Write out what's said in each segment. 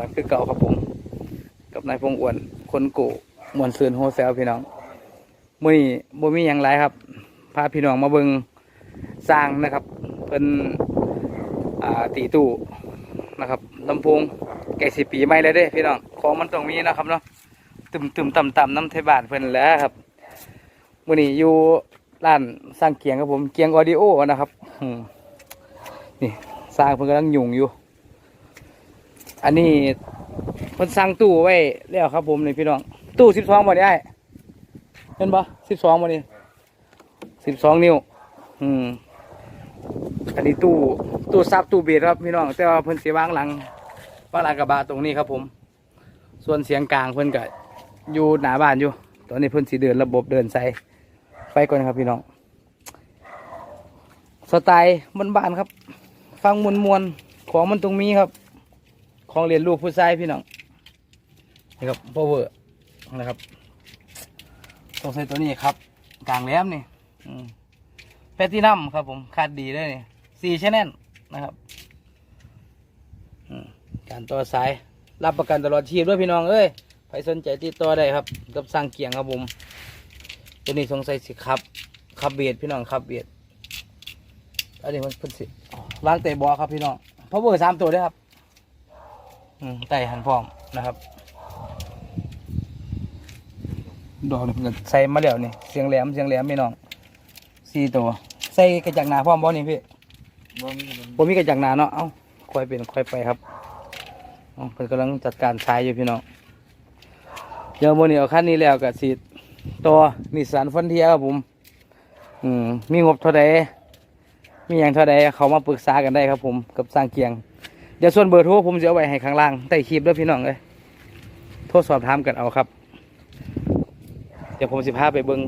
กันคือเก่าครับผม กับนายพงอ้วนคนโกมวนซืนโฮเซลพี่น้องมื้อนี้บ่มีหยังหลายครับ พาพี่น้องมาเบิ่งสร้างนะครับ เพิ่นอ่าตีตู้นะครับลำโพงแก่สิปีใหม่แล้วเด้พี่น้องของมันต้องมีนะครับเนาะตึมตึมต่ำต่ำน้ำไทบานเพิ่นแล้วครับมื้อนี้อยู่ร้านสร้างเกียงครับผมเกียงออดิโอนะครับนี่สร้างเพิ่นกำลังยุ่งอยู่ อันนี้เพิ่นสั่งตู้ไว้แล้วครับผมนี่พี่น้อง ตู้สิบสองบ่ได้เห็นปะสิบสองบ่นี่สิบสองนิ้ว อืมอันนี้ตู้ตู้ซับตู้เบียดครับพี่น้อง แต่ว่าเพิ่นสีวางหลังวางหลังกระบะตรงนี้ครับผม ส่วนเสียงกลางเพิ่นก็อยู่หนาบ้านอยู่ ตอนนี้เพิ่นสีเดินระบบเดินใส่ไฟก่อนครับพี่น้องสไตล์บ้านๆครับ ฟังมวลมวลๆของมันตรงนี้ครับ ของเรียนรูปผู้ชายพี่น้องนี่ครับ power นะครับต้องใส่ตัวนี้ครับ กลางแหลมนี่แพลตินัมครับ ผมคาดดีเลยนี่สี่ชแนลนะครับการต่อสายรับประกันตลอดชีพด้วยพี่น้องเอ้ยใครสนใจติดต่อได้ครับ กับสร้างเกียงครับผม ตัวนี้สงสัยสิครับขับเบียดพี่น้องขับเบียดอันนี้มันพิ่นสิวางเตะบอลครับพี่น้องพาวเวอร์สามตัวด้วยครับ ไต่หันพร้อมนะครับ ดอกนี่เพิ่นก็ใส่มาแล้วนี่เสียงแหลมเสียงแหลมพี่น้องสี่ตัวใส่กระจังหนาพร้อมบ่นี่พี่บ่มีบ่มีกระจังหนาเนาะเอ้าค่อยเป็นค่อยไปครับเอ้าเพิ่นกำลังจัดการใช้อยู่พี่น้องเดี๋ยวมื้อนี้เอาคันนี้แล้วก็สิต่อนิสสันฟอนเทียครับผม อืมมีงบเท่าใดมีหยังเท่าใดเขามาปรึกษากันได้ครับผม กับสร้างเกียง เดี๋ยวส่วนเบอร์โทรผมจะเอาไว้ให้ข้างล่างใต้คลิปด้อพี่น้องเอ้ยโทรสอบถามกันเอาครับ เดี๋ยวผมสิพาไปเบิ่ง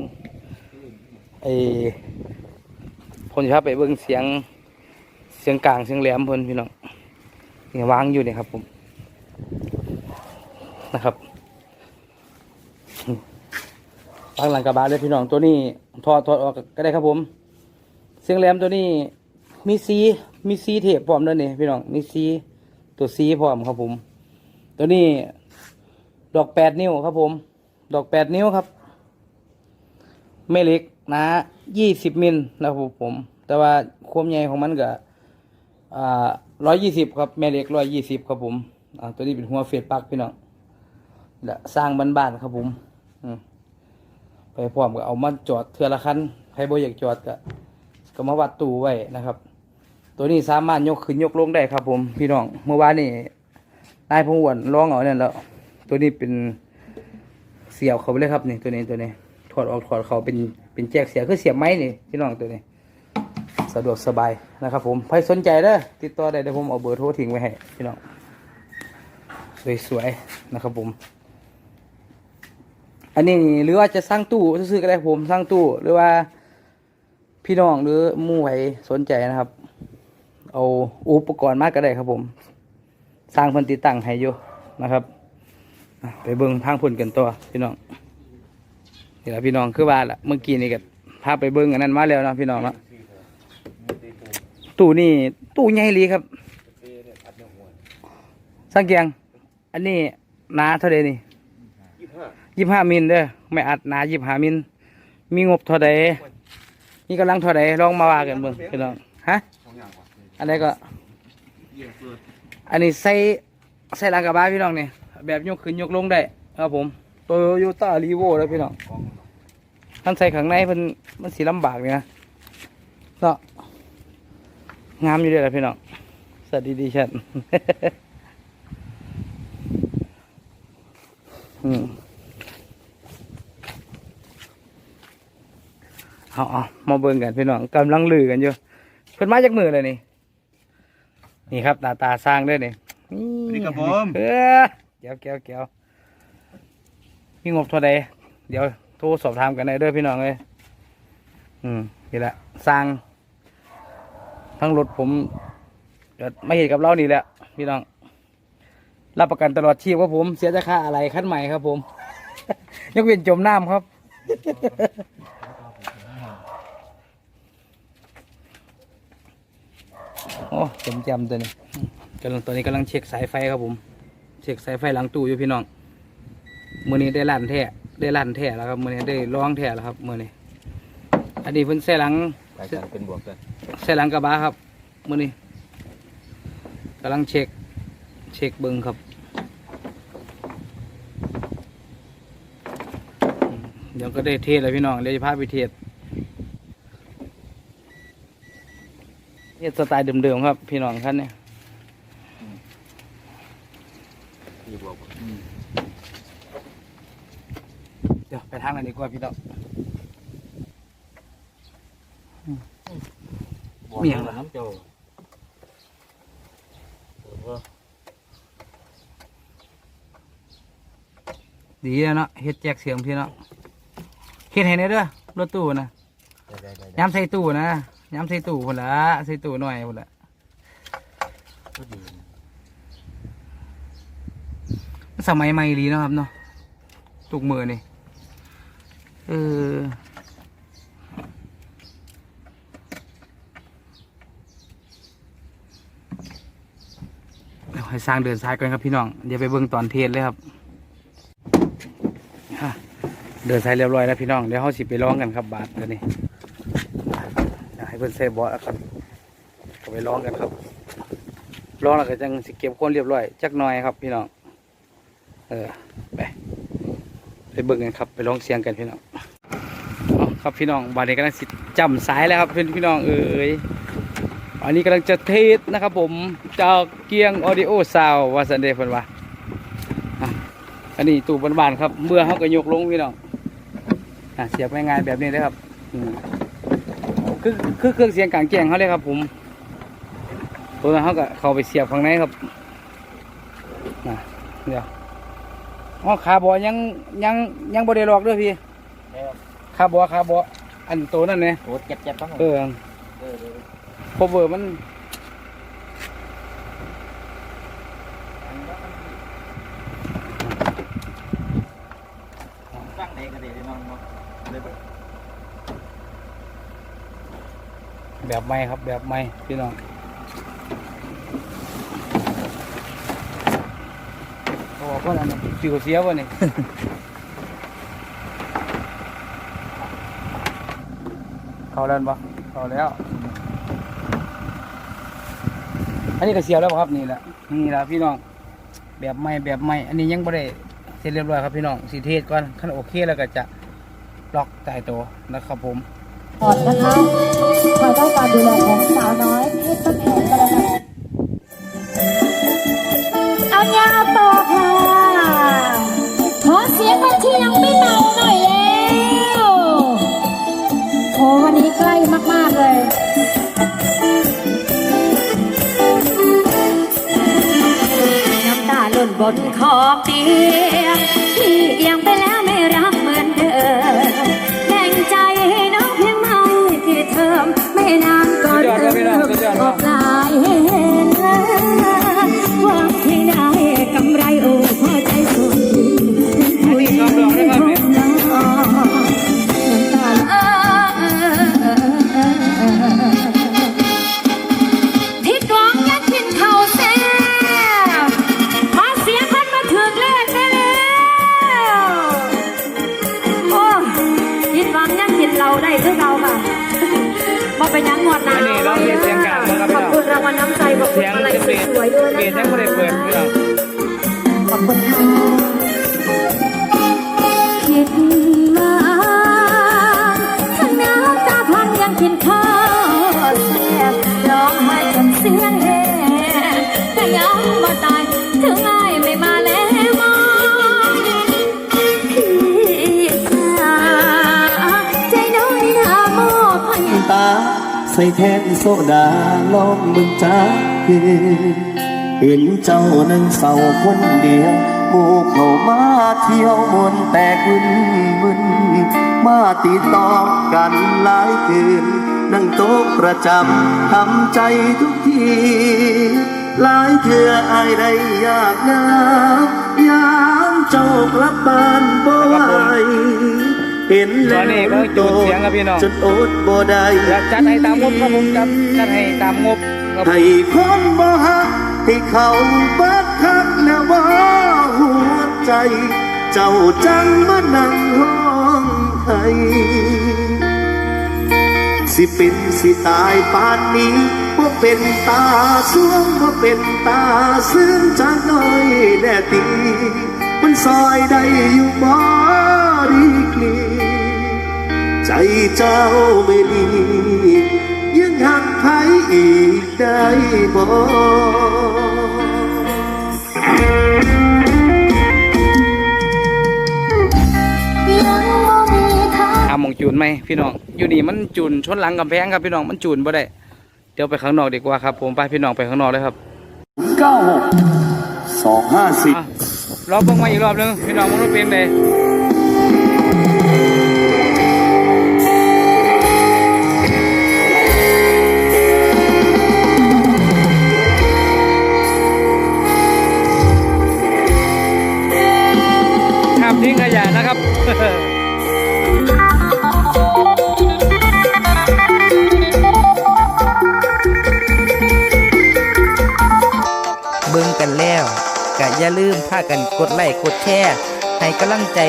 ไอ้ผมจะพาไปเบิ่งเสียงเสียงกลางเสียงแหลมเพิ่นพี่น้องเนี่ยวางอยู่เนี่ยครับผมนะครับวางหลังกระบะเลยพี่น้องตัวนี้ถอดถอดออกก็ได้ครับผม เสียงแหลมตัวนี้ มีซีมีซีเทปพร้อมด้วยนี่พี่น้องมีซีตัวซีพร้อมครับผม ตัวนี้ ดอกแปดนิ้วครับผม ดอกแปดนิ้วครับไม่เล็กนะยี่สิบมิลนะครับผม แต่ว่าความใหญ่ของมันก็อ่าร้อยยี่สิบครับแม่เล็กร้อยยี่สิบครับผมตัวนี้เป็นหัวเฟดปักพี่น้องสร้างบ้านๆครับผมอืมไปพร้อมก็เอามาจอดเทือละคันใครบ่อยากจอดก็ก็มาวัดตู้ไว้นะครับ ตัวนี้สามารถยกขึ้นยกลงได้ครับ ผมพี่น้องเมื่อวานนี่นายพงษ์อ้วนร้องเอาเนี่ยแล้ว ตัวนี้เป็นเสียบเขาไปเลยครับนี่ตัวนี้ตัวนี้ถอดออกถอดเขาเป็นเป็นแจกเสียคือเสียบไม้นี่พี่น้องตัวนี้ สะดวกสบายนะครับผมใครสนใจเด้อติดต่อได้เดี๋ยวผมเอาเบอร์โทรทิ้งไว้ให้พี่น้องสวยๆนะครับผมอันนี้หรือว่าจะสร้างตู้ซื้อก็ได้ผมสร้างตู้หรือว่าพี่น้องหรือมู่ไหสนใจนะครับ เอาอุปกรณ์มากก็ได้ครับผม สร้างพิ่นติตั้งให้อยู่นะครับไปเบิ่งทางพุ่นกันตัวพี่น้องนี่แหละพี่น้องคือว่าละเมื่อกี้นี่ก็พาไปเบิ้งอันนั้นมาแล้วนะพี่น้องนะตู้นี่ตู้ใหญ่ลีครับสังเกียง อันนี้นาเท่าใดนี่ยี่ห้ายี่ห้ามิลเด้อไม่อัดนายี่ห้ามิลมีงบเท่าใดนี่กำลังเท่าใดลองมาว่ากันเบิ่งพี่น้องฮะ อันนี้ก็เยี่ยมสุดอันนี้ใส่ใส่หลังกระบะพี่น้องเนี่ยแบบยกขึ้นยกลงได้ครับผมโตโยต้ารีโวแล้วพี่น้องท่านใส่ข้างในมันมันสีลำบากเลยนะเนาะงามอยู่เลยละพี่น้องสวัสดีดีชัน อืมเอาเอามาเบิ่งกันพี่น้องกำลังลือกันอยู่เพิ่นมาจากมือเลยนี่ นี่ครับตาตาสร้างด้วยนี่สวัสดีครับผมเออเกี่ยวเกี่ยวเกี่ยวมีงบเท่าใดเดี๋ยวโทรสอบถามกันได้เด้อพี่น้องเลยอืมนี่แหละสร้าง ทั้งรถผมเดี๋ยวไม่เห็นกับเรานี่แหละพี่น้อง รับประกันตลอดชีพว่าผม เสียจะค่าอะไรขั้นใหม่ครับผม ยกเว้นจมน้ำครับ โอ้จมจำตัวนี้กำลังตัวนี้กำลังเช็คสายไฟครับผม เช็คสายไฟหลังตู้อยู่พี่น้องมือนี้ได้ลั่นแท้ได้ลั่นแท้แล้วครับมือนี้ได้ร้องแท้แล้วครับมือนี้ อันนี้เพิ่นใส่หลังรายการเป็นบวกกันใส่หลังกระบะครับมือนี้กำลังเช็คเช็คเบิ้งครับอืมเดี๋ยวก็ได้เทศแล้วพี่น้องเดี๋ยวจะพาไปเทศ เทศสไตล์เดิมๆครับ พี่น้องท่านเนี่ยที่บวกเดี๋ยวไปทางนั้นดีกว่าพี่น้องมีอย่างไรน้ำเจ้าดีแล้วเนาะเฮ็ดแจกเสียงพี่เนาะเฮ็ดให้แน่เด้อรถตู้นะได้ได้ได้ย้ำใส่ตู้นะ ย้ำใส่ตู้พุ่นละใส่ตู้หน่อยพุ่นละสมัยใหม่ดีเนาะครับเนาะตุกมือนี่เออเดี๋ยวให้สร้างเดินสายก่อนครับพี่น้องเดี๋ยวไปเบิ่งตอนเทศเลยครับเดินสายเรียบร้อยแล้วพี่น้องเดี๋ยวเขาสิไปร้องกันครับบาทตัวนี้ เพิ่นใส่บอสครับก็ไปร้องกันครับร้องแล้วก็จังสิเก็บคนเรียบร้อยจักหน่อยครับ พี่น้องเออไปไปเบิ่งกันครับ ไปร้องเสียงกันพี่น้องครับพี่น้องบาดนี้กำลังสิจำสายแล้วครับเพื่อนพี่น้องเอ้ยอันนี้กำลังจะเทสนะครับผมจากเกียงออดิโอซาววาสันเดย์เพิ่นว่าอะอันนี้ตู้บ้านๆครับเมื่อเขาก็ยกลงพี่น้องอเสียบง่ายๆแบบนี้เลยครับอืม คือคือเครื่องเสียงกลางแจ้งเขาเลยครับผมตัวนั้นเขาก็เข้าไปเสียบข้างในครับอะเดี๋ยวอ๋อขาบอยังยังยังบ่ได้ลอกเด้วยพี่แล้วขาบอขาบออันโตนั่นเนี่ยโหเจ็บเจ็บต้องเออ เออเออพอเวอร์มัน ตั้งเด็กกันเด็กน้องเนาะเลย แบบใหม่ครับแบบใหม่พี่น้องเขาบอกว่าอันนั้นสิวเสียวะนี่เขาแล้วปะเขาแล้ว อันนี้ก็เสียวแล้วบ่ครับนี่แหละนี่แหละพี่น้อง แบบใหม่แบบใหม่อันนี้ยังไม่ได้เสร็จเรียบร้อยครับพี่น้องสีเทศก่อนขั้นโอเคแล้วก็จะล็อกใต้ตัวนะครับผม ก่อนนะคะภายใต้การดูแลของสาวน้อยเพชรต้นแพงกันแล้วกันเอายาต่อค่ะขอเสียงคนที่ยังไม่เมาหน่อยแล้วโอ้วันนี้ใกล้มาก ๆ เลยน้ำตาหล่นบนขอบเตียง เสียงจะเปลี่ยนเปลี่ยนนะยังไม่ได้เปิดเพี่องขอบคุณค่ะคิดมาข้างน้ำตาพังยังกินข้าวแซ่บร้องไห้จนเสียงแหบแต่ยังบ่ตายถึงง่ายไม่มาแล้วมองพี่สาใจน้อยหน้ามอบให้ ตาใส่แทนโซดาลองมึงจ้า เห็นเจ้านั่งเศร้าคนเดียวหมู่เขามาเที่ยวมวนแตกวินวินมาติดต่อกันหลายคืน นั่งโต๊ะประจำทำใจทุกทีหลายเทื่ออายได้ยากงามยามเจ้ากลับบ้านบ่ไหวเห็นตแล้อนวนี้ก็จูดเสียงครับพี่น้องจนอดบ่ได้อยากจัดให้ตามงบครับผมจัดจัดให้ตามงบ ครับให้คนบ่ฮักให้เขาบักคักแล้วว่าหัวใจ เจ้าจังมานั่งห้องไห้สิเป็นสิตายปานนี้ว่าเป็นตาสวงว่าเป็นตาซึ้งจากน้อยแน่ตีมันซอยได้อยู่บ่ดีกลีใจเจ้าไม่ดี ยังหักใครอีกได้บ่ยังบ่มีทางหาหมองจูนไหมพี่น้อง อยู่นี่มันจูนชนหลังกำแพงครับพี่น้องมันจูนบ่ได้ เดี๋ยวไปข้างนอกดีกว่าครับ ผมไปพี่น้องไปข้างนอกเลยครับเก้าหกสองห้าสิบอะรอบเบิ่งมาอีกรอบหนึงพี่น้องมันรู้เป็นเลย เบิ่งกันแล้วก็อย่าลืมพากันกดไลค์กดแชร์ให้กำลังใจ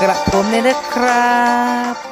กระผมเลยนะครับ